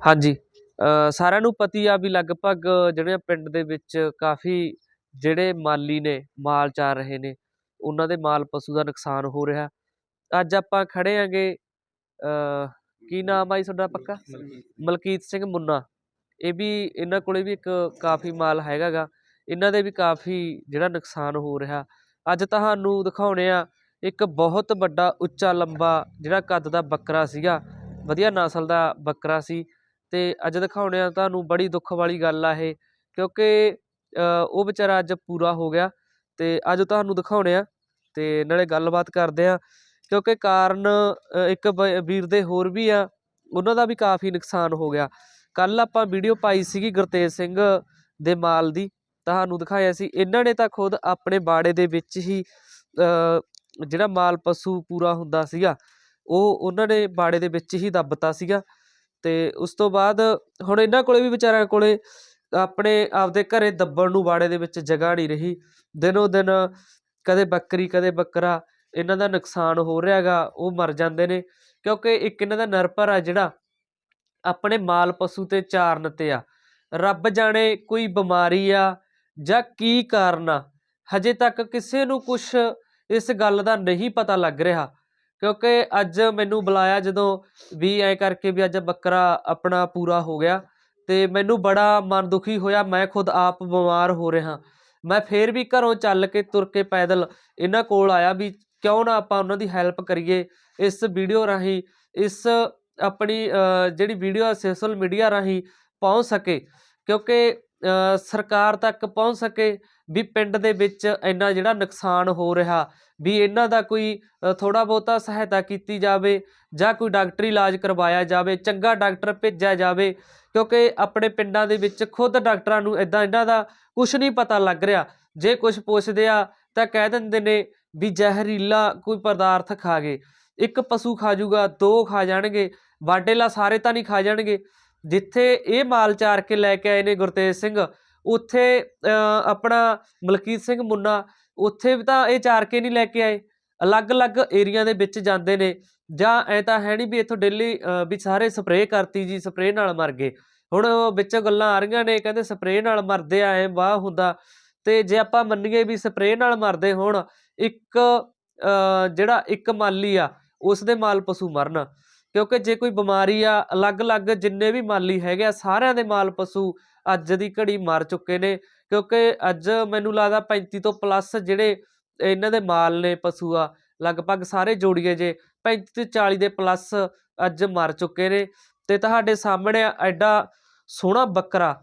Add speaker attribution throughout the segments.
Speaker 1: ਹਾਂਜੀ ਸਾਰਿਆਂ ਨੂੰ ਪਤੀ ਆ ਵੀ ਲਗਭਗ ਜਿਹੜੇ ਪਿੰਡ ਦੇ ਵਿੱਚ ਕਾਫੀ ਜਿਹੜੇ ਮਾਲੀ ਨੇ ਮਾਲ ਚਾਰ ਰਹੇ ਨੇ ਉਹਨਾਂ ਦੇ ਮਾਲ ਪਸ਼ੂ ਦਾ ਨੁਕਸਾਨ ਹੋ ਰਿਹਾ। ਅੱਜ ਆਪਾਂ ਖੜੇ ਆਂਗੇ ਕੀ ਨਾਮ ਆਈ ਤੁਹਾਡਾ ਪੱਕਾ? ਮਲਕੀਤ। ਸਿੰਘ ਮੁੰਨਾ। ਇਹ ਵੀ ਇਹਨਾਂ ਕੋਲੇ ਵੀ ਇੱਕ ਕਾਫੀ ਮਾਲ ਹੈਗਾਗਾ ਇਹਨਾਂ ਦੇ ਵੀ ਕਾਫੀ ਜਿਹੜਾ ਨੁਕਸਾਨ ਹੋ ਰਿਹਾ। ਅੱਜ ਤੁਹਾਨੂੰ ਦਿਖਾਉਣੇ ਆ ਇੱਕ ਬਹੁਤ ਵੱਡਾ ਉੱਚਾ ਲੰਬਾ ਜਿਹੜਾ ਕੱਦ ਦਾ ਬੱਕਰਾ ਸੀਗਾ। ਵਧੀਆ ਨਸਲ ਦਾ ਬੱਕਰਾ ਸੀ। ਅਤੇ ਅੱਜ ਦਿਖਾਉਣੇ ਆ ਤੁਹਾਨੂੰ ਬੜੀ ਦੁੱਖ ਵਾਲੀ ਗੱਲ ਆ ਇਹ, ਕਿਉਂਕਿ ਉਹ ਵਿਚਾਰਾ ਅੱਜ ਪੂਰਾ ਹੋ ਗਿਆ ਅਤੇ ਅੱਜ ਤੁਹਾਨੂੰ ਦਿਖਾਉਣੇ ਆ ਤੇ ਨਾਲੇ ਗੱਲਬਾਤ ਕਰਦੇ ਹਾਂ, ਕਿਉਂਕਿ ਕਾਰਨ ਇੱਕ ਬ- ਵੀਰ ਦੇ ਹੋਰ ਵੀ ਆ, ਉਹਨਾਂ ਦਾ ਵੀ ਕਾਫੀ ਨੁਕਸਾਨ ਹੋ ਗਿਆ। ਕੱਲ੍ਹ ਆਪਾਂ ਵੀਡੀਓ ਪਾਈ ਸੀਗੀ ਗੁਰਤੇਜ ਸਿੰਘ ਦੇ ਮਾਲ ਦੀ, ਤੁਹਾਨੂੰ ਦਿਖਾਇਆ ਸੀ, ਇਹਨਾਂ ਨੇ ਤਾਂ ਖੁਦ ਆਪਣੇ ਬਾੜੇ ਦੇ ਵਿੱਚ ਹੀ ਜਿਹੜਾ ਮਾਲ ਪਸ਼ੂ ਪੂਰਾ ਹੁੰਦਾ ਸੀਗਾ, ਉਹ ਉਹਨਾਂ ਨੇ ਬਾੜੇ ਦੇ ਵਿੱਚ ਹੀ ਦੱਬਤਾ ਸੀਗਾ। ਤੇ ਉਸ ਤੋਂ ਬਾਅਦ ਹੁਣ ਇਹਨਾਂ ਕੋਲ ਵੀ ਵਿਚਾਰਿਆਂ ਕੋਲ ਆਪਣੇ ਆਪਦੇ ਘਰ ਦੱਬਣ ਨੂੰ ਬਾੜੇ ਦੇ ਵਿੱਚ ਜਗ੍ਹਾ ਨਹੀਂ ਰਹੀ। ਦਿਨੋ ਦਿਨ ਕਦੇ ਬੱਕਰੀ, ਕਦੇ ਬੱਕਰਾ ਇਹਨਾਂ ਦਾ ਨੁਕਸਾਨ ਹੋ ਰਿਹਾ ਹੈਗਾ, ਉਹ ਮਰ ਜਾਂਦੇ ਨੇ ਕਿਉਂਕਿ ਇੱਕ ਇਹਨਾਂ ਦਾ ਨਰਪਰ ਆ ਜਿਹੜਾ ਆਪਣੇ ਮਾਲ ਪਸ਼ੂ ਤੇ ਚਾਰਨ ਤੇ ਆ। ਰੱਬ ਜਾਣੇ ਕੋਈ ਬਿਮਾਰੀ ਆ ਜਾਂ ਕੀ ਕਾਰਨ ਆ, ਹਜੇ ਤੱਕ ਕਿਸੇ ਨੂੰ ਕੁਝ ਇਸ ਗੱਲ ਦਾ ਨਹੀਂ ਪਤਾ ਲੱਗ ਰਿਹਾ। ਕਿਉਂਕਿ ਅੱਜ ਮੈਨੂੰ ਬੁਲਾਇਆ ਜਦੋਂ ਵੀ ਐ ਕਰਕੇ ਵੀ ਅੱਜ ਬੱਕਰਾ ਆਪਣਾ ਪੂਰਾ ਹੋ ਗਿਆ ਤੇ ਮੈਨੂੰ ਬੜਾ ਮਨ ਦੁਖੀ ਹੋਇਆ, ਮੈਂ ਖੁਦ ਆਪ ਬਿਮਾਰ ਹੋ ਰਿਹਾ। ਮੈਂ ਫੇਰ ਵੀ ਘਰੋਂ ਚੱਲ ਕੇ ਤੁਰ ਕੇ ਪੈਦਲ ਇਹਨਾਂ ਕੋਲ ਆਇਆ ਵੀ ਕਿਉਂ ਨਾ ਆਪਾਂ ਉਹਨਾਂ ਦੀ ਹੈਲਪ ਕਰੀਏ ਇਸ ਵੀਡੀਓ ਰਾਹੀਂ, ਇਸ ਆਪਣੀ ਜਿਹੜੀ ਵੀਡੀਓ ਸੋਸ਼ਲ ਮੀਡੀਆ ਰਾਹੀਂ ਪਹੁੰਚ ਸਕੇ। ਕਿਉਂਕਿ ਸਰਕਾਰ ਤੱਕ ਪਹੁੰਚ ਸਕੇ ਵੀ ਪਿੰਡ ਦੇ ਵਿੱਚ ਇੰਨਾ ਜਿਹੜਾ ਨੁਕਸਾਨ ਹੋ ਰਿਹਾ, ਵੀ ਇਹਨਾਂ ਦਾ ਕੋਈ ਥੋੜਾ ਬਹੁਤਾ ਸਹਾਇਤਾ ਕੀਤੀ ਜਾਵੇ ਜਾਂ ਕੋਈ ਡਾਕਟਰੀ ਇਲਾਜ ਕਰਵਾਇਆ ਜਾਵੇ, ਚੰਗਾ ਡਾਕਟਰ ਭੇਜਿਆ ਜਾਵੇ, ਕਿਉਂਕਿ ਆਪਣੇ ਪਿੰਡਾਂ ਦੇ ਵਿੱਚ ਖੁਦ ਡਾਕਟਰਾਂ ਨੂੰ ਇਦਾਂ ਇਹਨਾਂ ਦਾ ਕੁਝ ਨਹੀਂ ਪਤਾ ਲੱਗ ਰਿਹਾ। ਜੇ ਕੁਝ ਪੁੱਛਦੇ ਆ ਤਾਂ ਕਹਿ ਦਿੰਦੇ ਨੇ ਵੀ ਜ਼ਹਿਰੀਲਾ ਕੋਈ ਪਦਾਰਥ ਖਾ ਗਏ, ਇੱਕ ਪਸ਼ੂ ਖਾ ਜੂਗਾ ਦੋ ਖਾ ਜਾਣਗੇ ਵਾਡੇਲਾ ਸਾਰੇ ਤਾਂ ਨਹੀਂ ਖਾ ਜਾਣਗੇ। ਜਿੱਥੇ ਇਹ ਮਾਲ ਚਾਰ ਕੇ ਲੈ ਕੇ ਆਏ ਨੇ ਗੁਰਤੇਜ ਸਿੰਘ, ਉੱਥੇ ਆਪਣਾ ਮਲਕੀਤ ਸਿੰਘ ਮੁੰਨਾ, ਉੱਥੇ ਵੀ ਤਾਂ ਇਹ ਚਾਰ ਕੇ ਨਹੀਂ ਲੈ ਕੇ ਆਏ। ਅਲੱਗ-ਅਲੱਗ ਏਰੀਆ ਦੇ ਵਿੱਚ ਜਾਂਦੇ ਨੇ। ਜਾਂ ਐ ਤਾਂ ਹੈ ਨਹੀਂ ਵੀ ਇੱਥੋਂ ਡੇਲੀ ਵੀ ਸਾਰੇ ਸਪਰੇਅ ਕਰਤੀ ਜੀ, ਸਪਰੇਅ ਨਾਲ ਮਰ ਗਏ। ਹੁਣ ਵਿੱਚ ਗੱਲਾਂ ਆ ਰਹੀਆਂ ਨੇ, ਕਹਿੰਦੇ ਸਪਰੇਅ ਨਾਲ ਮਰਦੇ ਆ ਐ ਵਾਹ ਹੁੰਦਾ। ਤੇ ਜੇ ਆਪਾਂ ਮੰਨੀਏ ਵੀ ਸਪਰੇਅ ਨਾਲ ਮਰਦੇ ਹੋਣ, ਇੱਕ ਜਿਹੜਾ ਇੱਕ ਮਾਲੀ ਆ, ਉਸ ਦੇ ਮਾਲ ਪਸ਼ੂ ਮਰਨ। ਕਿਉਂਕਿ ਜੇ ਕੋਈ ਬਿਮਾਰੀ ਆ ਅਲੱਗ-ਅਲੱਗ ਜਿੰਨੇ ਵੀ ਮਾਲੀ ਹੈਗੇ ਆ ਸਾਰਿਆਂ ਦੇ ਮਾਲ ਪਸ਼ੂ ਅੱਜ ਦੀ ਘੜੀ ਮਰ ਚੁੱਕੇ ਨੇ। ਕਿਉਂਕਿ ਅੱਜ ਮੈਨੂੰ ਲੱਗਦਾ 35 ਤੋਂ ਪਲੱਸ ਜਿਹੜੇ ਇਹਨਾਂ ਦੇ ਮਾਲ ਨੇ ਪਸ਼ੂ ਆ ਲਗਭਗ ਸਾਰੇ ਜੋੜੀਏ ਜੇ 35 ਤੇ 40 ਦੇ ਪਲੱਸ ਅੱਜ ਮਰ ਚੁੱਕੇ ਨੇ। ਤੇ ਤੁਹਾਡੇ ਸਾਹਮਣੇ ਐਡਾ ਸੋਹਣਾ ਬੱਕਰਾ।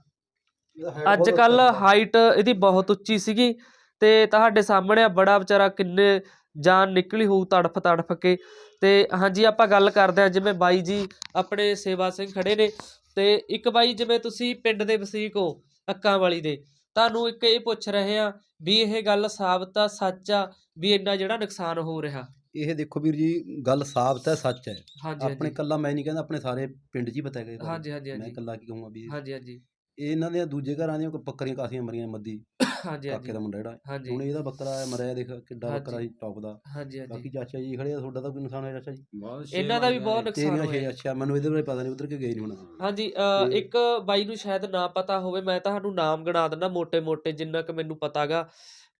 Speaker 1: ਅੱਜ ਕੱਲ ਹਾਈਟ ਇਹਦੀ ਬਹੁਤ ਉੱਚੀ ਸੀਗੀ ਤੇ ਤੁਹਾਡੇ ਸਾਹਮਣੇ ਬੜਾ ਵਿਚਾਰਾ ਕਿੰਨੇ ਜਾਨ ਨਿਕਲੀ ਹੋਊ ਤੜਫ ਤੜਫ ਕੇ। ਤੇ ਹਾਂਜੀ ਆਪਾਂ ਗੱਲ ਕਰਦੇ ਆ ਜਿਵੇਂ ਬਾਈ ਜੀ ਆਪਣੇ ਸੇਵਾ ਸਿੰਘ ਖੜੇ ਨੇ ਤੇ ਇੱਕ ਬਾਈ ਜਿਵੇਂ ਤੁਸੀਂ ਪਿੰਡ ਦੇ ਵਸਨੀਕ ਹੋ ਅੱਕਾਂ ਵਾਲੀ ਦੇ ਤੁਹਾਨੂੰ ਇੱਕ ਇਹ ਪੁੱਛ ਰਹੇ ਆ ਵੀ ਇਹ ਗੱਲ ਸਾਬਤ ਆ ਸੱਚ ਆ ਵੀ ਇੰਨਾ ਜਿਹੜਾ ਨੁਕਸਾਨ ਹੋ ਰਿਹਾ?
Speaker 2: ਇਹ ਦੇਖੋ ਵੀਰ ਜੀ ਗੱਲ ਸਾਬਤ ਹੈ ਸੱਚ ਹੈ।
Speaker 1: ਹਾਂਜੀ
Speaker 2: ਆਪਣੇ ਕੱਲਾ ਮੈਂ ਨਹੀਂ ਕਹਿੰਦਾ ਆਪਣੇ ਸਾਰੇ ਪਿੰਡ 'ਚ ਹੀ ਪਤਾ ਹੈਗਾ
Speaker 1: ਹਾਂਜੀ ਹਾਂਜੀ
Speaker 2: ਮੈਂ
Speaker 1: ਹਾਂਜੀ
Speaker 2: ਕੱਲਾ ਕੀ ਕਹੂੰਗਾ ਵੀ
Speaker 1: ਹਾਂਜੀ ਹਾਂਜੀ।
Speaker 2: ਇਹ ਇਹਨਾਂ ਦੇ ਦੂਜੇ ਘਰਾਂ ਦੀਆਂ ਕੋਈ ਬੱਕਰੀਆਂ ਕਾਸੀਆਂ ਮਰੀਆਂ ਮੱਦੀ।
Speaker 1: ਹਾਂਜੀ
Speaker 2: ਕਾਕੇ ਦਾ ਮੁੰਡਾ ਜਿਹੜਾ
Speaker 1: ਹਾਂਜੀ।
Speaker 2: ਹੁਣ ਇਹਦਾ ਬੱਕਰਾ ਹੈ, ਮਰਿਆ ਦੇਖ ਕਿੱਡਾ ਬੱਕਰਾ ਸੀ ਟੌਪ ਦਾ।
Speaker 1: ਹਾਂਜੀ ਹਾਂਜੀ।
Speaker 2: ਬਾਕੀ ਚਾਚਾ ਜੀ ਖੜੇ ਆ ਤੁਹਾਡਾ ਤਾਂ ਕੋਈ ਨੁਕਸਾਨ ਹੋਇਆ ਚਾਚਾ ਜੀ?
Speaker 1: ਬਹੁਤ ਛੇ ਇਹਨਾਂ ਦਾ ਵੀ ਬਹੁਤ ਆਏ। ਨੁਕਸਾਨ
Speaker 2: ਤੇਰੀਆਂ ਛੇ ਅੱਛਾ ਮੈਨੂੰ ਇਹਦੇ ਬਾਰੇ ਪਤਾ ਨਹੀਂ ਉਧਰ ਕਿ ਗਏ ਨਹੀਂ ਹੁਣ।
Speaker 1: ਹਾਂਜੀ ਇੱਕ ਬਾਈ ਨੂੰ ਸ਼ਾਇਦ ਨਾ ਪਤਾ ਹੋਵੇ ਮੈਂ ਤੁਹਾਨੂੰ ਨਾਮ ਗਿਣਾ ਦਿੰਦਾ ਮੋٹے-ਮੋٹے ਜਿੰਨਾ ਕਿ ਮੈਨੂੰ ਪਤਾਗਾ।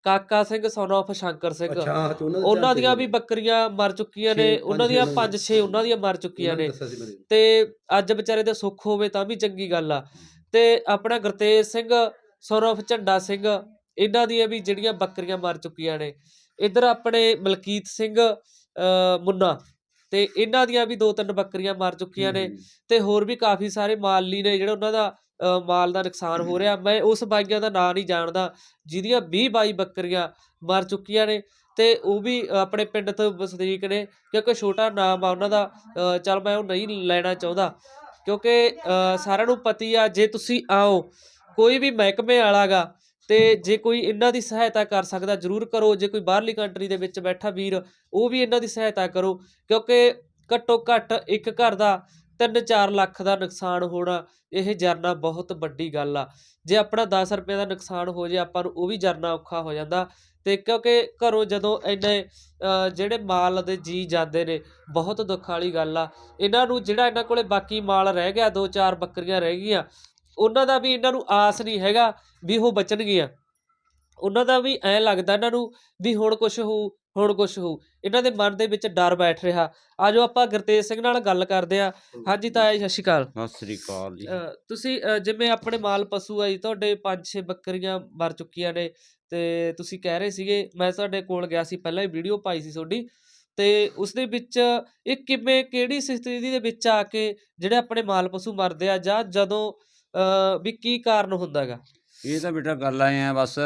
Speaker 1: ਕਾਕਾ ਸਿੰਘ ਸਨ of ਸ਼ੰਕਰ ਸਿੰਘ।
Speaker 2: ਅੱਛਾ ਉਹਨਾਂ
Speaker 1: ਦੀਆਂ ਵੀ ਬੱਕਰੀਆਂ ਮਰ ਚੁੱਕੀਆਂ ਨੇ
Speaker 2: ਛੇ-
Speaker 1: ਉਹਨਾਂ ਦੀਆਂ
Speaker 2: ਉਹਨਾਂ
Speaker 1: ਪੰਜ ਛੇ ਉਹਨਾਂ ਦੀਆਂ ਮਰ ਚੁੱਕੀਆਂ ਨੇ ਤੇ ਅੱਜ ਵਿਚਾਰੇ ਦਾ ਸੁੱਖ ਹੋਵੇ ਤਾਂ ਵੀ ਚੰਗੀ ਗੱਲ ਆ। ਤੇ ਆਪਣਾ ਗੁਰਤੇਜ ਸਿੰਘ of ਝੰਡਾ ਸਿੰਘ ਇਹਨਾਂ ਦੀਆਂ ਵੀ ਜਿਹੜੀਆਂ ਬੱਕਰੀਆਂ ਮਰ ਚੁੱਕੀਆਂ ਨੇ। ਇੱਧਰ ਆਪਣੇ ਮਲਕੀਤ ਸਿੰਘ ਮੁੰਨਾ ਤੇ ਇਹਨਾਂ ਦੀਆਂ ਵੀ ਦੋ ਤਿੰਨ ਬੱਕਰੀਆਂ ਮਰ ਚੁੱਕੀਆਂ ਨੇ ਤੇ ਹੋਰ ਵੀ ਕਾਫੀ ਸਾਰੇ ਮਾਲੀ ਨੇ ਜਿਹੜਾ ਉਹਨਾਂ ਦਾ ਮਾਲ ਦਾ ਨੁਕਸਾਨ ਹੋ ਰਿਹਾ। ਮੈਂ ਉਸ ਬਾਈਆਂ ਦਾ ਨਾਂ ਨਹੀਂ ਜਾਣਦਾ ਜਿਹਦੀਆਂ 20 22 ਬੱਕਰੀਆਂ ਮਰ ਚੁੱਕੀਆਂ ਨੇ ਤੇ ਉਹ ਵੀ ਆਪਣੇ ਪਿੰਡ ਤੋਂ ਵਸਨੀਕ ਨੇ ਕਿਉਂਕਿ ਛੋਟਾ ਨਾਮ ਆ ਉਹਨਾਂ ਦਾ ਚੱਲ ਮੈਂ ਉਹ ਨਹੀਂ ਲੈਣਾ ਚਾਹੁੰਦਾ। ਕਿਉਂਕਿ ਸਾਰਿਆਂ ਨੂੰ ਪਤੀ ਆ ਜੇ ਤੁਸੀਂ ਆਓ ਕੋਈ ਵੀ ਮਹਿਕਮੇ ਵਾਲਾਗਾ ਤੇ ਜੇ ਕੋਈ ਇਹਨਾਂ ਦੀ ਸਹਾਇਤਾ ਕਰ ਸਕਦਾ, ਜਰੂਰ ਕਰੋ। ਜੇ ਕੋਈ ਬਾਹਰਲੀ ਕੰਟਰੀ ਦੇ ਵਿੱਚ ਬੈਠਾ ਵੀਰ, ਉਹ ਵੀ ਇਹਨਾਂ ਦੀ ਸਹਾਇਤਾ ਕਰੋ, ਕਿਉਂਕਿ ਘੱਟੋ ਘੱਟ ਇੱਕ ਘਰ ਦਾ 3-4 ਲੱਖ ਦਾ ਨੁਕਸਾਨ ਹੋਣਾ, ਇਹ ਜਰਨਾ ਬਹੁਤ ਵੱਡੀ ਗੱਲ ਆ। ਜੇ ਆਪਣਾ 10 ਰੁਪਏ ਦਾ ਨੁਕਸਾਨ ਹੋ ਜੇ, ਆਪਾਂ ਨੂੰ ਉਹ ਵੀ ਜਰਨਾ ਔਖਾ ਹੋ ਜਾਂਦਾ। ਤੇ ਕਿਉਂਕਿ ਘਰੋਂ ਜਦੋਂ ਇੰਨੇ ਜਿਹੜੇ ਮਾਲ ਦੇ ਜੀ ਜਾਂਦੇ ਨੇ, ਬਹੁਤ ਦੁੱਖ ਵਾਲੀ ਗੱਲ ਆ। ਇਹਨਾਂ ਨੂੰ ਜਿਹੜਾ ਇਹਨਾਂ ਕੋਲੇ ਬਾਕੀ ਮਾਲ ਰਹਿ ਗਿਆ ਦੋ ਚਾਰ ਬੱਕਰੀਆਂ ਰਹਿ ਗਈਆਂ ਉਹਨਾਂ ਦਾ ਵੀ ਇਹਨਾਂ ਨੂੰ ਆਸ ਨਹੀਂ ਹੈਗਾ ਵੀ ਉਹ ਬਚਣਗੀਆਂ। ਉਹਨਾਂ ਦਾ ਵੀ ਐ ਲੱਗਦਾ ਇਹਨਾਂ ਨੂੰ ਵੀ ਹੁਣ ਕੁਝ ਹੋਊ ਹੁਣ ਕੁਝ ਹੋਊ। ਇਹਨਾਂ ਦੇ ਮਨ ਦੇ ਵਿੱਚ ਡਰ ਬੈਠ ਰਿਹਾ। ਆਜੋ ਆਪਾਂ ਗੁਰਤੇਜ ਸਿੰਘ ਨਾਲ ਗੱਲ ਕਰਦੇ ਆ ਹਾਂਜੀ ਤਾਇਆ ਜੀ ਸਤਿ ਸ਼੍ਰੀ ਅਕਾਲ।
Speaker 3: ਸਤਿ ਸ੍ਰੀ ਅਕਾਲ ਜੀ।
Speaker 1: ਤੁਸੀਂ ਜਿਵੇਂ ਆਪਣੇ ਮਾਲ ਪਸ਼ੂ ਆ ਜੀ ਤੁਹਾਡੇ 5-6 ਬੱਕਰੀਆਂ ਮਰ ਚੁੱਕੀਆਂ ਨੇ ਤੇ ਤੁਸੀਂ ਕਹਿ ਰਹੇ ਸੀਗੇ ਮੈਂ ਤੁਹਾਡੇ ਕੋਲ ਗਿਆ ਸੀ ਪਹਿਲਾਂ ਹੀ ਵੀਡੀਓ ਪਾਈ ਸੀ ਤੁਹਾਡੀ। ਤੇ ਉਸ ਦੇ ਵਿੱਚ ਇਹ ਕਿਵੇਂ ਕਿਹੜੀ ਸਥਿਤੀ ਦੇ ਵਿੱਚ ਆ ਕੇ ਜਿਹੜੇ ਆਪਣੇ ਮਾਲ ਪਸ਼ੂ ਮਰਦੇ ਆ ਜਾਂ ਜਦੋਂ ਵੀ ਕੀ ਕਾਰਨ ਹੁੰਦਾਗਾ
Speaker 3: ਇਹ ਤਾਂ ਬੇਟਾ ਗੱਲ ਆਏ ਆ ਬਸ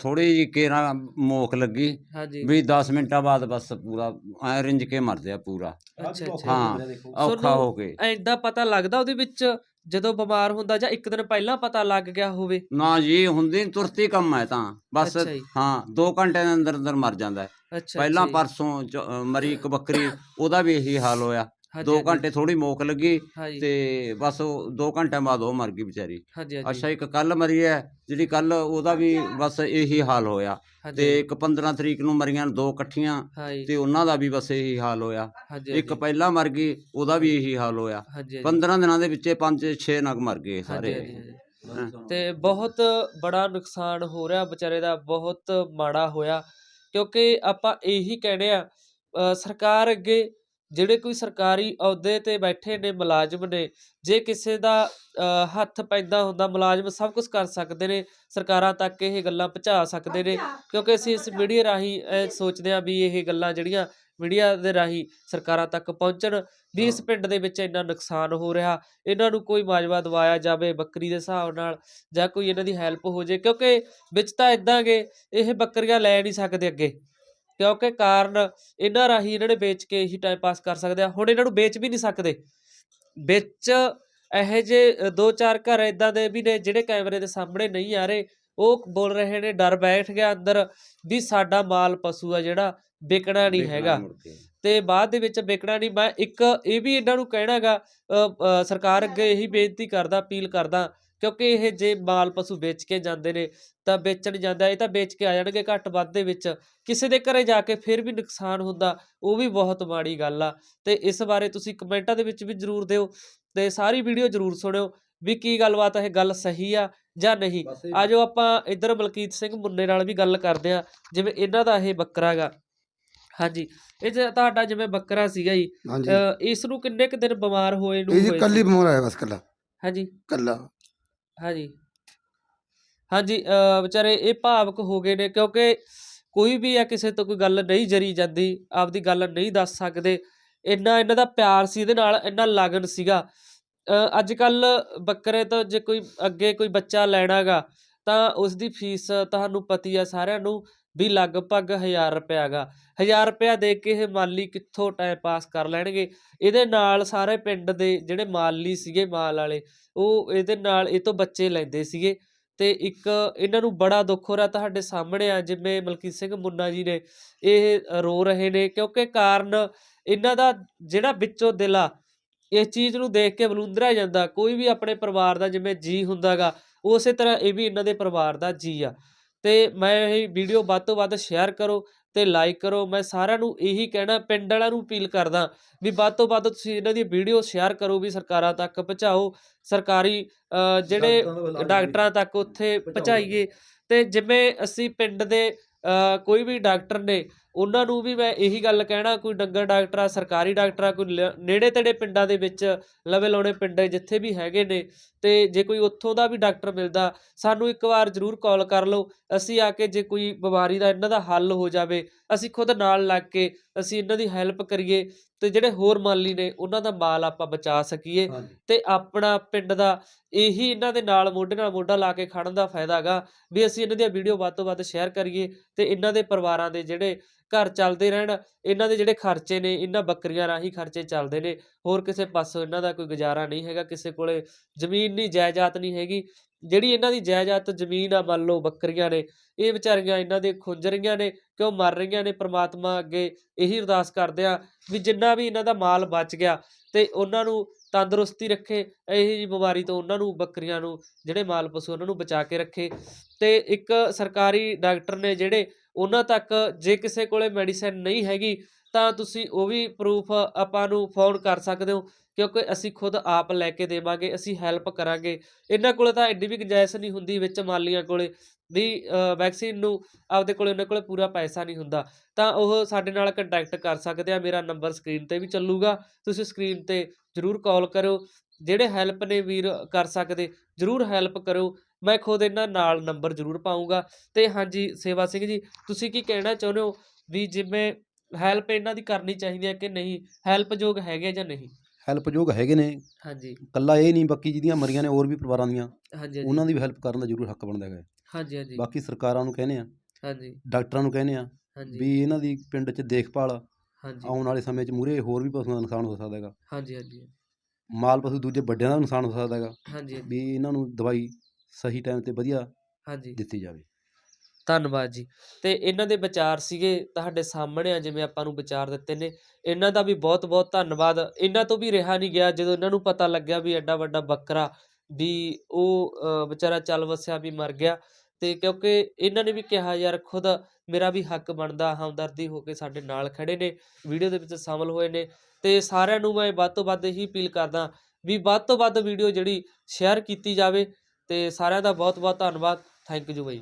Speaker 3: ਥੋੜੀ ਜਿਹੀ ਕੇਰਾ ਮੋਖ ਲੱਗੀ।
Speaker 1: ਹਾਂਜੀ।
Speaker 3: ਵੀ 10 ਮਿੰਟਾਂ ਬਾਅਦ ਬਸ ਪੂਰਾ ਐ ਰਿੰਜ ਕੇ ਮਰਦੇ ਆ ਪੂਰਾ।
Speaker 1: ਅੱਛਾ
Speaker 3: ਹਾਂ। ਔਖਾ ਹੋ ਕੇ।
Speaker 1: ਐਦਾਂ ਪਤਾ ਲੱਗਦਾ ਉਹਦੇ ਵਿੱਚ ਜਦੋਂ ਬਿਮਾਰ ਹੁੰਦਾ ਜਾਂ ਇੱਕ ਦਿਨ ਪਹਿਲਾਂ ਪਤਾ ਲੱਗ ਗਿਆ ਹੋਵੇ?
Speaker 3: ਨਾ ਜੀ ਹੁੰਦੀ ਤੁਰਤੀ ਕੰਮ ਹੈ ਤਾਂ। ਬਸ ਹਾਂ 2 ਘੰਟੇ ਦੇ ਅੰਦਰ ਅੰਦਰ ਮਰ ਜਾਂਦਾ। ਹੈ। ਪਹਿਲਾਂ। ਪਰਸੋਂ ਮਰੀ ਇੱਕ ਬੱਕਰੀ ਉਹਦਾ ਵੀ ਇਹੀ ਹਾਲ ਹੋਇਆ।
Speaker 1: ਹਾਂਜੀ,
Speaker 3: 2
Speaker 1: ਹਾਂਜੀ,
Speaker 3: ਘੰਟੇ ਥੋੜੀ ਮੋਖ ਲੱਗੀ
Speaker 1: ਹਾਂਜੀ।
Speaker 3: ਤੇ ਬਸ 2 ਘੰਟਿਆਂ ਬਾਅਦ ਉਹ ਮਰ ਗਈ ਵਿਚਾਰੀ।
Speaker 1: ਹਾਂਜੀ ਹਾਂਜੀ।
Speaker 3: ਅੱਛਾ ਇੱਕ ਕੱਲ ਮਰੀ ਹੈ ਜਿਹੜੀ ਕੱਲ ਉਹਦਾ ਵੀ ਬਸ ਇਹੀ ਹਾਲ ਹੋਇਆ।
Speaker 1: ਹਾਂਜੀ,
Speaker 3: ਤੇ ਇੱਕ 15 ਤਰੀਕ ਨੂੰ ਮਰੀਆਂ ਦੋ ਇਕੱਠੀਆਂ
Speaker 1: ਹਾਂਜੀ।
Speaker 3: ਤੇ ਉਹਨਾਂ ਦਾ ਵੀ ਬਸ ਇਹੀ ਹਾਲ ਹੋਇਆ।
Speaker 1: ਹਾਂਜੀ
Speaker 3: ਇੱਕ
Speaker 1: ਹਾਂਜੀ,
Speaker 3: ਪਹਿਲਾਂ ਮਰ ਗਈ ਉਹਦਾ ਵੀ ਇਹੀ ਹਾਲ ਹੋਇਆ।
Speaker 1: ਹਾਂਜੀ ਹਾਂਜੀ।
Speaker 3: 15 ਦਿਨਾਂ ਦੇ ਵਿੱਚੇ 5-6 ਨਗ ਮਰ ਗਏ ਸਾਰੇ।
Speaker 1: ਹਾਂਜੀ, ਹਾਂਜੀ। ਤੇ ਬਹੁਤ ਬੜਾ ਨੁਕਸਾਨ ਹੋ ਰਿਹਾ ਵਿਚਾਰੇ ਦਾ ਬਹੁਤ ਮਾੜਾ ਹੋਇਆ। ਕਿਉਂਕਿ ਆਪਾਂ ਇਹੀ ਕਹਿੰਦੇ ਆ ਅ, ਸਰਕਾਰ ਅੱਗੇ ਜਿਹੜੇ ਕੋਈ ਸਰਕਾਰੀ ਅਹੁਦੇ ਤੇ ਬੈਠੇ ਨੇ ਮੁਲਾਜ਼ਮ ਨੇ ਜੇ ਕਿਸੇ ਦਾ ਹੱਥ ਪੈਂਦਾ ਹੁੰਦਾ ਮੁਲਾਜ਼ਮ ਸਭ ਕੁਝ ਕਰ ਸਕਦੇ ਨੇ ਸਰਕਾਰਾਂ ਤੱਕ ਇਹ ਗੱਲਾਂ ਪਹੁੰਚਾ ਸਕਦੇ ਨੇ ਕਿਉਂਕਿ ਅਸੀਂ ਇਸ ਮੀਡੀਆ ਰਾਹੀਂ ਇਹ ਸੋਚਦੇ ਆ ਵੀ ਇਹ ਗੱਲਾਂ ਜਿਹੜੀਆਂ ਮੀਡੀਆ ਦੇ ਰਾਹੀਂ ਸਰਕਾਰਾਂ ਤੱਕ ਪਹੁੰਚਣ ਵੀ ਇਸ ਪਿੰਡ ਦੇ ਵਿੱਚ ਇੰਨਾ ਨੁਕਸਾਨ ਹੋ ਰਿਹਾ ਇਹਨਾਂ ਨੂੰ ਕੋਈ ਮਾਜਵਾ ਦਵਾਇਆ ਜਾਵੇ ਬੱਕਰੀ ਦੇ ਹਿਸਾਬ ਨਾਲ ਜਾਂ ਕੋਈ ਇਹਨਾਂ ਦੀ ਹੈਲਪ ਹੋ ਜੇ ਕਿਉਂਕਿ ਵਿੱਚ ਤਾਂ ਇਦਾਂ ਗੇ ਇਹ ਬੱਕਰੀਆਂ ਲੈ ਨਹੀਂ ਸਕਦੇ ਅੱਗੇ। ਕਿਉਂਕਿ ਕਾਰਨ ਇਹਨਾਂ ਰਾਹੀਂ ਇਹਨਾਂ ਨੇ ਵੇਚ ਕੇ ਹੀ ਟਾਈਮ ਪਾਸ ਕਰ ਸਕਦੇ ਆ। ਹੁਣ ਇਹਨਾਂ ਨੂੰ ਵੇਚ ਵੀ ਨਹੀਂ ਸਕਦੇ। ਵਿੱਚ ਇਹੋ ਜਿਹੇ ਦੋ ਚਾਰ ਘਰ ਇਦਾਂ ਦੇ ਵੀ ਨੇ ਜਿਹੜੇ ਕੈਮਰੇ ਦੇ ਸਾਹਮਣੇ ਨਹੀਂ ਆ ਰਹੇ। ਉਹ ਬੋਲ ਰਹੇ ਨੇ ਡਰ ਬੈਠ ਗਿਆ ਅੰਦਰ ਵੀ ਸਾਡਾ ਮਾਲ ਪਸ਼ੂ ਆ ਜਿਹੜਾ ਵਿਕਣਾ ਨਹੀਂ ਹੈਗਾ। ਤੇ ਬਾਅਦ ਦੇ ਵਿੱਚ ਵਿਕਣਾ ਨਹੀਂ। ਮੈਂ ਇੱਕ ਇਹ ਵੀ ਇਹਨਾਂ ਨੂੰ ਕਹਿਣਾਗਾ ਸਰਕਾਰ ਅੱਗੇ ਇਹੀ ਬੇਨਤੀ ਕਰਦਾ ਅਪੀਲ ਕਰਦਾ ਕਿਉਂਕਿ ਇਹ ਜੇ ਮਾਲ ਪਸ਼ੂ ਵੇਚ ਕੇ ਜਾਂਦੇ ਨੇ ਤਾਂ ਵੇਚਣ ਜਾਂਦਾ ਇਹ ਤਾਂ ਵੇਚ ਕੇ ਆ ਜਾਣਗੇ ਘੱਟ ਵੱਧ ਦੇ ਵਿੱਚ। ਕਿਸੇ ਦੇ ਘਰੇ ਜਾ ਕੇ ਫਿਰ ਵੀ ਨੁਕਸਾਨ ਹੁੰਦਾ ਉਹ ਵੀ ਬਹੁਤ ਮਾੜੀ ਗੱਲ ਆ। ਤੇ ਇਸ ਬਾਰੇ ਤੁਸੀਂ ਕਮੈਂਟਾਂ ਦੇ ਵਿੱਚ ਵੀ ਜਰੂਰ ਦਿਓ ਤੇ ਸਾਰੀ ਵੀਡੀਓ ਜਰੂਰ ਸੁਣਿਓ ਵੀ ਕੀ ਗੱਲਬਾਤ ਆ ਇਹ ਗੱਲ ਸਹੀ ਆ ਜਾਂ ਨਹੀਂ।
Speaker 2: ਇਹ-
Speaker 1: ਆਜੋ ਆਪਾਂ ਇੱਧਰ ਮਲਕੀਤ ਸਿੰਘ ਮੁੰਨੇ ਨਾਲ ਵੀ ਗੱਲ ਕਰਦੇ ਆ ਜਿਵੇਂ ਇਹਨਾਂ ਦਾ ਇਹ ਬੱਕਰਾ ਗਾ। ਹਾਂਜੀ ਇਹ ਜੇ ਤੁਹਾਡਾ ਜਿਵੇਂ ਬੱਕਰਾ ਸੀਗਾ ਜੀ ਇਸ ਨੂੰ ਕਿੰਨੇ ਕੁ ਦਿਨ ਬਿਮਾਰ ਹੋਏ ਨੂੰ
Speaker 4: ਇਹ ਜੀ ਕੱਲੀ? ਬਿਮਾਰ ਆਇਆ ਬਸ ਕੱਲਾ
Speaker 1: ਹਾਂਜੀ।
Speaker 4: ਕੱਲਾ
Speaker 1: ਹਾਂਜੀ। ਹਾਂਜੀ ਅ, ਵਿਚਾਰੇ ਇਹ ਭਾਵਕ ਹੋ ਗਏ ਨੇ ਕਿਉਂਕਿ ਕੋਈ ਵੀ ਆ ਕਿਸੇ ਤੋਂ ਕੋਈ ਗੱਲ ਨਹੀਂ ਜਰੀ ਜਾਂਦੀ ਆਪਦੀ ਗੱਲ ਨਹੀਂ ਦੱਸ ਸਕਦੇ। ਇੰਨਾ ਇਹਨਾਂ ਦਾ ਪਿਆਰ ਸੀ ਇਹਦੇ ਨਾਲ ਇੰਨਾ ਲਗਨ ਸੀਗਾ। ਅ, ਅੱਜ ਕੱਲ੍ਹ ਬੱਕਰੇ ਤੋਂ ਜੇ ਕੋਈ ਅੱਗੇ ਕੋਈ ਬੱਚਾ ਲੈਣਾ ਗਾ ਤਾਂ ਉਸਦੀ ਫੀਸ ਤੁਹਾਨੂੰ ਪਤੀ ਆ ਸਾਰਿਆਂ ਨੂੰ। ਵੀ ਲਗਭਗ 1000 ਰੁਪਇਆ ਗਾ। 1000 ਰੁਪਇਆ ਦੇ ਕੇ ਇਹ ਮਾਲੀ ਕਿੱਥੋਂ ਟਾਈਮ ਪਾਸ ਕਰ ਲੈਣਗੇ? ਇਹਦੇ ਨਾਲ ਸਾਰੇ ਪਿੰਡ ਦੇ ਜਿਹੜੇ ਮਾਲੀ ਸੀਗੇ, ਮਾਲ ਵਾਲੇ, ਉਹ ਇਹਦੇ ਨਾਲ, ਇਹ ਤੋਂ ਬੱਚੇ ਲੈਂਦੇ ਸੀਗੇ। ਤੇ ਇੱਕ ਇਹਨਾਂ ਨੂੰ ਬੜਾ ਦੁੱਖ ਹੋ ਰਿਹਾ ਤੁਹਾਡੇ ਸਾਹਮਣੇ ਆ, ਜਿਵੇਂ ਮਲਕੀਤ ਸਿੰਘ ਮੁੰਨਾ ਜੀ ਨੇ ਇਹ ਰੋ ਰਹੇ ਨੇ। ਕਿਉਂਕਿ ਕਾਰਨ ਇਹਨਾਂ ਦਾ ਜਿਹੜਾ ਵਿੱਚੋਂ ਦਿਲ ਆ, ਇਸ ਚੀਜ਼ ਨੂੰ ਦੇਖ ਕੇ ਬਲੂੰਦਰਾ ਜਾਂਦਾ। ਕੋਈ ਵੀ ਆਪਣੇ ਪਰਿਵਾਰ ਦਾ ਜਿਵੇਂ ਜੀ ਹੁੰਦਾਗਾ ਉਸੇ ਤਰ੍ਹਾਂ ਇਹ ਵੀ ਇਹਨਾਂ ਦੇ ਪਰਿਵਾਰ ਦਾ ਜੀ ਆ। ਤੇ ਮੈਂ ਇਹ ਵੀਡੀਓ ਵੱਧ ਤੋਂ ਵੱਧ ਸ਼ੇਅਰ ਕਰੋ ਤੇ ਲਾਈਕ ਕਰੋ ਮੈਂ ਸਾਰਿਆਂ ਨੂੰ ਇਹੀ ਕਹਿਣਾ ਪਿੰਡ ਵਾਲਿਆਂ ਨੂੰ ਅਪੀਲ ਕਰਦਾ ਵੀ ਵੱਧ ਤੋਂ ਵੱਧ ਤੁਸੀਂ ਇਹਨਾਂ ਦੀ ਵੀਡੀਓ ਸ਼ੇਅਰ ਕਰੋ ਵੀ ਸਰਕਾਰਾਂ ਤੱਕ ਪਹੁੰਚਾਓ ਸਰਕਾਰੀ ਜਿਹੜੇ
Speaker 2: ਡਾਕਟਰਾਂ
Speaker 1: ਤੱਕ ਉੱਥੇ। ਪਹੁੰਚਾਈਏ ਤੇ ਜਿਵੇਂ ਅਸੀਂ ਪਿੰਡ ਦੇ ਕੋਈ ਵੀ ਡਾਕਟਰ ਨੇ, ਉਹਨਾਂ ਨੂੰ ਵੀ ਮੈਂ ਇਹੀ ਗੱਲ ਕਹਿਣਾ, ਕੋਈ ਡੰਗਰ ਡਾਕਟਰ ਆ, ਸਰਕਾਰੀ ਡਾਕਟਰ ਆ, ਕੋਈ ਲ- ਨੇੜੇ ਤੇੜੇ ਪਿੰਡਾਂ ਦੇ ਵਿੱਚ, ਲਵੇ ਲਾਉਣੇ ਪਿੰਡ ਜਿੱਥੇ ਵੀ ਹੈਗੇ ਨੇ, ਤੇ ਜੇ ਕੋਈ ਉੱਥੋਂ ਦਾ ਵੀ ਡਾਕਟਰ ਮਿਲਦਾ, ਸਾਨੂੰ ਇੱਕ ਵਾਰ ਜ਼ਰੂਰ ਕਾਲ ਕਰ ਲਓ, ਅਸੀਂ ਆ ਕੇ ਜੇ ਕੋਈ ਬਿਮਾਰੀ ਦਾ, ਇਹਨਾਂ ਦਾ ਹੱਲ ਹੋ ਜਾਵੇ, ਅਸੀਂ ਖੁਦ ਨਾਲ ਲੱਗ ਕੇ ਅਸੀਂ ਇਹਨਾਂ ਦੀ ਹੈਲਪ ਕਰੀਏ ਤੇ ਜਿਹੜੇ ਹੋਰ ਮਾਲੀ ਨੇ ਉਹਨਾਂ ਦਾ ਮਾਲ ਆਪਾਂ ਬਚਾ ਸਕੀਏ। ਤੇ ਆਪਣਾ ਪਿੰਡ ਦਾ ਇਹੀ ਇਹਨਾਂ ਦੇ ਨਾਲ ਮੋਢੇ ਨਾਲ ਮੋਢਾ ਲਾ ਕੇ ਖੜਨ ਦਾ ਫਾਇਦਾ ਹੈਗਾ ਵੀ ਅਸੀਂ ਇਹਨਾਂ ਦੀਆਂ ਵੀਡੀਓ ਵੱਧ ਤੋਂ ਵੱਧ ਸ਼ੇਅਰ ਕਰੀਏ ਤੇ ਇਹਨਾਂ ਦੇ ਪਰਿਵਾਰਾਂ ਦੇ ਜਿਹੜੇ ਘਰ ਚੱਲਦੇ ਰਹਿਣ, ਇਹਨਾਂ ਦੇ ਜਿਹੜੇ ਖਰਚੇ ਨੇ, ਇਹਨਾਂ ਬੱਕਰੀਆਂ ਰਾਹੀਂ ਖਰਚੇ ਚੱਲਦੇ ਨੇ, ਹੋਰ ਕਿਸੇ ਪਾਸੋਂ ਇਹਨਾਂ ਦਾ ਕੋਈ ਗੁਜ਼ਾਰਾ ਨਹੀਂ ਹੈਗਾ, ਕਿਸੇ ਕੋਲੇ ਜ਼ਮੀਨ ਨਹੀਂ, ਜਾਇਦਾਦ ਨਹੀਂ ਹੈਗੀ, ਜਿਹੜੀ ਇਹਨਾਂ ਦੀ ਜਾਇਦਾਦ ਜ਼ਮੀਨ ਆ, ਮੰਨ ਲਓ ਬੱਕਰੀਆਂ ਨੇ, ਇਹ ਵਿਚਾਰੀਆਂ ਇਹਨਾਂ ਦੇ ਖੁੰਝ ਰਹੀਆਂ ਨੇ, ਕਿਉਂ ਮਰ ਰਹੀਆਂ ਨੇ, ਪ੍ਰਮਾਤਮਾ ਅੱਗੇ ਇਹੀ ਅਰਦਾਸ ਕਰਦੇ ਆ, ਵੀ ਜਿੰਨਾ ਵੀ ਇਹਨਾਂ ਦਾ ਮਾਲ ਬਚ ਗਿਆ, ਤੇ ਉਹਨਾਂ ਨੂੰ ਤੰਦਰੁਸਤੀ ਰੱਖੇ, ਇਹੀ ਜੀ ਬਿਮਾਰੀ ਤੋਂ ਉਹਨਾਂ ਨੂੰ, ਬੱਕਰੀਆਂ ਨੂੰ, ਜਿਹੜੇ ਮਾਲ ਪਸ਼ੂ ਉਹਨਾਂ ਨੂੰ ਬਚਾ ਕੇ ਰੱਖੇ, ਤੇ ਇੱਕ ਸਰਕਾਰੀ ਡਾਕਟਰ ਨੇ ਜਿਹੜੇ ਉਹਨਾਂ ਤੱਕ ਜੇ ਕਿਸੇ ਕੋਲੇ ਮੈਡੀਸਿਨ ਨਹੀਂ ਹੈਗੀ, ਤਾਂ ਤੁਸੀਂ ਉਹ ਵੀ ਪ੍ਰੂਫ ਆਪਾਂ ਨੂੰ ਫੋਨ ਕਰ ਸਕਦੇ ਹੋ, ਕਿਉਂਕਿ ਅਸੀਂ ਖੁਦ ਆਪ ਲੈ ਕੇ ਦੇਵਾਂਗੇ, ਅਸੀਂ ਹੈਲਪ ਕਰਾਂਗੇ। ਇਹਨਾਂ ਕੋਲੇ ਤਾਂ ਐਡੀ ਵੀ ਗੁੰਜਾਇਸ਼ ਨਹੀਂ ਹੁੰਦੀ ਵਿੱਚ ਮਾਲੀਆਂ ਕੋਲੇ ਵੀ ਵੈਕਸੀਨ ਨੂੰ ਆਪਦੇ ਕੋਲੇ, ਉਹਨਾਂ ਕੋਲੇ ਪੂਰਾ ਪੈਸਾ ਨਹੀਂ ਹੁੰਦਾ। ਤਾਂ ਉਹ ਸਾਡੇ ਨਾਲ ਕੰਟੈਕਟ ਕਰ ਸਕਦੇ ਆ, ਮੇਰਾ ਨੰਬਰ ਸਕਰੀਨ ਤੇ ਵੀ ਚੱਲੂਗਾ। ਤੁਸੀਂ ਸਕਰੀਨ ਤੇ ਜਰੂਰ ਕਾਲ ਕਰੋ ਜਿਹੜੇ ਹੈਲਪ ਨੇ ਵੀਰ, ਕਰ ਸਕਦੇ, ਜਰੂਰ ਹੈਲਪ ਕਰੋ ਮੈਂ ਖੁਦ ਇਹਨਾਂ ਨਾਲ ਨੰਬਰ ਜਰੂਰ ਪਾਉਂਗਾ ਤੇ ਹਾਂਜੀ ਸੇਵਾ ਸਿੰਘ ਜੀ ਤੁਸੀਂ ਕੀ ਕਹਿਣਾ ਚਾਹੁੰਦੇ ਹੋ ਵੀ ਜਿਵੇਂ ਹੈਲਪ ਇਹਨਾਂ ਦੀ ਕਰਨੀ ਚਾਹੀਦੀ ਹੈ ਕਿ ਨਹੀਂ? ਹੈਲਪ ਯੋਗ ਹੈਗੇ ਜਾਂ ਨਹੀਂ?
Speaker 2: ਹੈਲਪਯੋਗ ਹੈਗੇ ਨੇ।
Speaker 1: ਹਾਂਜੀ।
Speaker 2: ਕੱਲਾ ਇਹ ਨਹੀਂ ਬਾਕੀ ਜਿਹਦੀਆਂ ਮਰੀਆਂ ਨੇ ਹੋਰ ਵੀ ਪਰਿਵਾਰਾਂ ਦੀਆਂ
Speaker 1: ਹਾਂਜੀ
Speaker 2: ਉਹਨਾਂ ਦੀ ਵੀ ਹੈਲਪ ਕਰਨ ਦਾ ਜ਼ਰੂਰ ਹੱਕ ਬਣਦਾ ਹੈਗਾ।
Speaker 1: ਹਾਂਜੀ ਹਾਂਜੀ।
Speaker 2: ਬਾਕੀ ਸਰਕਾਰਾਂ ਨੂੰ ਕਹਿੰਦੇ ਆ
Speaker 1: ਹਾਂਜੀ।
Speaker 2: ਡਾਕਟਰਾਂ ਨੂੰ ਕਹਿੰਦੇ ਆ
Speaker 1: ਹਾਂਜੀ।
Speaker 2: ਵੀ ਇਹਨਾਂ ਦੀ ਪਿੰਡ 'ਚ ਦੇਖਭਾਲ
Speaker 1: ਹਾਂਜੀ।
Speaker 2: ਆਉਣ ਵਾਲੇ ਸਮੇਂ 'ਚ ਮੂਰੇ ਹੋਰ ਵੀ ਪਸ਼ੂਆਂ ਦਾ ਨੁਕਸਾਨ ਹੋ ਸਕਦਾ ਹੈਗਾ।
Speaker 1: ਹਾਂਜੀ ਹਾਂਜੀ।
Speaker 2: ਮਾਲ ਪਸ਼ੂ ਦੂਜੇ ਵੱਡਿਆਂ ਦਾ ਨੁਕਸਾਨ ਹੋ ਸਕਦਾ ਹੈਗਾ।
Speaker 1: ਹਾਂਜੀ।
Speaker 2: ਵੀ ਇਹਨਾਂ ਨੂੰ ਦਵਾਈ ਸਹੀ ਟਾਈਮ ਤੇ ਵਧੀਆ
Speaker 1: ਹਾਂਜੀ।
Speaker 2: ਦਿੱਤੀ ਜਾਵੇ।
Speaker 1: ਧੰਨਵਾਦ ਜੀ। ਤੇ ਇਹਨਾਂ ਦੇ ਵਿਚਾਰ ਸੀਗੇ ਤੁਹਾਡੇ ਸਾਹਮਣੇ ਆ ਜਿਵੇਂ ਆਪਾਂ ਨੂੰ ਵਿਚਾਰ ਦਿੱਤੇ ਨੇ। ਇਹਨਾਂ ਦਾ ਵੀ ਬਹੁਤ ਬਹੁਤ ਧੰਨਵਾਦ। ਇਹਨਾਂ ਤੋਂ ਵੀ ਰਿਹਾ ਨਹੀਂ ਗਿਆ ਜਦੋਂ ਇਹਨਾਂ ਨੂੰ ਪਤਾ ਲੱਗਿਆ ਵੀ ਐਡਾ ਵੱਡਾ ਬੱਕਰਾ ਵੀ ਉਹ ਵਿਚਾਰਾ ਚੱਲ ਵਸਿਆ ਵੀ ਮਰ ਗਿਆ। ਤੇ ਕਿਉਂਕਿ ਇਹਨਾਂ ਨੇ ਵੀ ਕਿਹਾ ਯਾਰ ਖੁਦ ਮੇਰਾ ਵੀ ਹੱਕ ਬਣਦਾ ਹਮਦਰਦੀ ਹੋ ਕੇ ਸਾਡੇ ਨਾਲ ਖੜੇ ਨੇ ਵੀਡੀਓ ਦੇ ਵਿੱਚ ਸ਼ਾਮਲ ਹੋਏ ਨੇ। ਤੇ ਸਾਰਿਆਂ ਨੂੰ ਮੈਂ ਵੱਧ ਤੋਂ ਵੱਧ ਇਹੀ ਅਪੀਲ ਕਰਦਾ ਵੀ ਵੱਧ ਤੋਂ ਵੱਧ ਵੀਡੀਓ ਜਿਹੜੀ ਸ਼ੇਅਰ ਕੀਤੀ ਜਾਵੇ। ਅਤੇ ਸਾਰਿਆਂ ਦਾ ਬਹੁਤ ਬਹੁਤ ਧੰਨਵਾਦ ਥੈਂਕ ਯੂ ਬਾਈ।